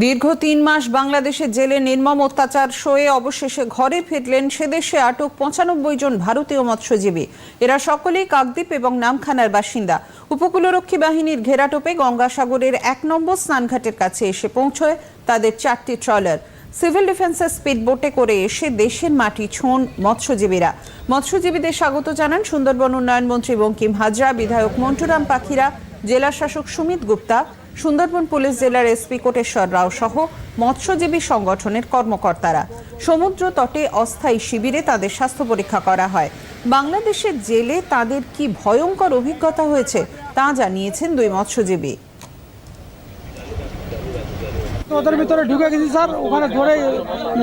দীর্ঘ তিন মাস বাংলাদেশের জেলে নির্মম অত্যাচার সয়ে অবশেষে ঘরে ফিরলেন সেদেশে আটক পঁচানব্বই জন ভারতীয় মৎস্যজীবী। এরা সকলেই কাকদ্বীপ এবং নামখানার বাসিন্দা। উপকূলরক্ষী বাহিনীর ঘেরাটোপে গঙ্গাসাগরের এক নম্বর স্নানঘাটের কাছে এসে পৌঁছয় তাদের চারটি ট্রলার। সিভিল ডিফেন্সের স্পিড বোটে করে এসে দেশের মাটি ছোঁন মৎস্যজীবীরা। মৎস্যজীবীদের স্বাগত জানান সুন্দরবন উন্নয়ন মন্ত্রী বঙ্কিম হাজরা, বিধায়ক মন্টুরাম পাখিরা জেলা শাসক সুমিত গুপ্তা সুন্দরবন পুলিশ জেলার এসপি কোটেশ্বর রাও সহ মৎস্যজীবী সংগঠনের কর্মকর্তারা। সমুদ্র তটে অস্থায়ী শিবিরে তাদের স্বাস্থ্য পরীক্ষা করা হয়। বাংলাদেশের জেলে তাদের কি ভয়ঙ্কর অভিজ্ঞতা হয়েছে তা জানিয়েছেন দুই মৎস্যজীবী। ওদের ভিতরে ঢুকে গেছি স্যার, ওখানে ধরে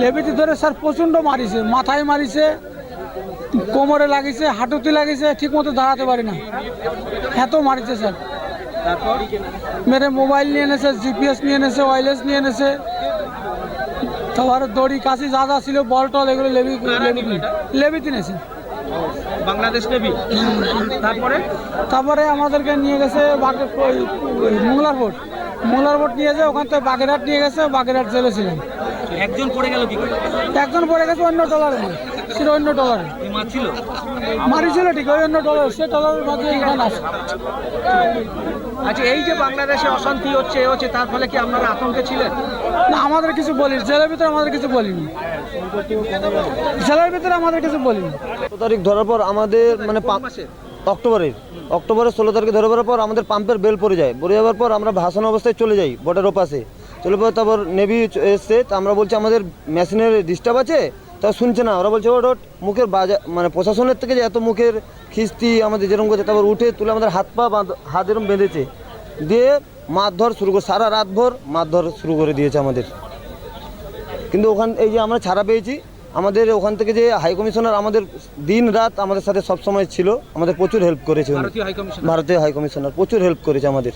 লেবিতে ধরে স্যার প্রচণ্ড মারিছে, মাথায় মারিছে, কোমরে লাগিছে, হাঁটুতে লাগিছে ঠিক মতো দাঁড়াতে পারি না। এত মারিছে স্যার। মেরে মোবাইল নিয়ে এনেছে জিপিএস নিয়ে এনেছে ওয়াইলেস নিয়ে এনেছে তারপরে দড়ি কাশি যা যা ছিল বল টল এগুলো লেবি লেবি এনেছে বাংলাদেশ তারপরে তারপরে আমাদেরকে নিয়ে গেছে মোংলার বোট মোংলার বোট নিয়ে যায় ওখান থেকে বাগেরহাট নিয়ে গেছে বাগেরহাট জেলে ছিলেন একজন পড়ে গেল কি একজন পড়ে গেছে অন্য ডলারে ছিল অন্য ডলারে মাছ ছিল ঠিক ওই অন্য ডলার সে ডলারের মাঝে এখানে আসে। আচ্ছা এই যে বাংলাদেশে অশান্তি হচ্ছে এ হচ্ছে তার ফলে কি আপনারা আতঙ্কে ছিলেন? না আমাদের কিছু বলিনি জেলের ভিতরে আমাদের কিছু বলিনি। জেলের ভিতরে আমাদের কিছু বলিনি। তারিখ ধরার পর আমাদের মানে অক্টোবরের অক্টোবরের ষোলো তারিখে ধরে পড়ার পর আমাদের পাম্পের বেল পড়ে যায়। পড়ে যাওয়ার পর আমরা ভাসানো অবস্থায় চলে যাই বটের ওপাশে। চলে পর তারপর নেভি এসছে আমরা বলছি আমাদের মেশিনের ডিস্টার্ব আছে তা শুনছে না ওরা বলছে ওট ওট মুখের বাজার মানে প্রশাসনের থেকে যে এত মুখের খিস্তি আমাদের যেরকম করছে তারপর উঠে তুলে আমাদের হাত পা বাঁধ- হাত এরম বেঁধেছে। দিয়ে মারধর শুরু করে সারা রাত রাতভর মারধর শুরু করে দিয়েছে আমাদের। কিন্তু ওখান এই যে আমরা ছাড়া পেয়েছি আমাদের ওখান থেকে যে হাই কমিশনার আমাদের দিন রাত আমাদের সাথে সব সময় ছিল আমাদের প্রচুর হেল্প করেছে ভারতীয় হাই কমিশনার প্রচুর হেল্প করেছে আমাদের।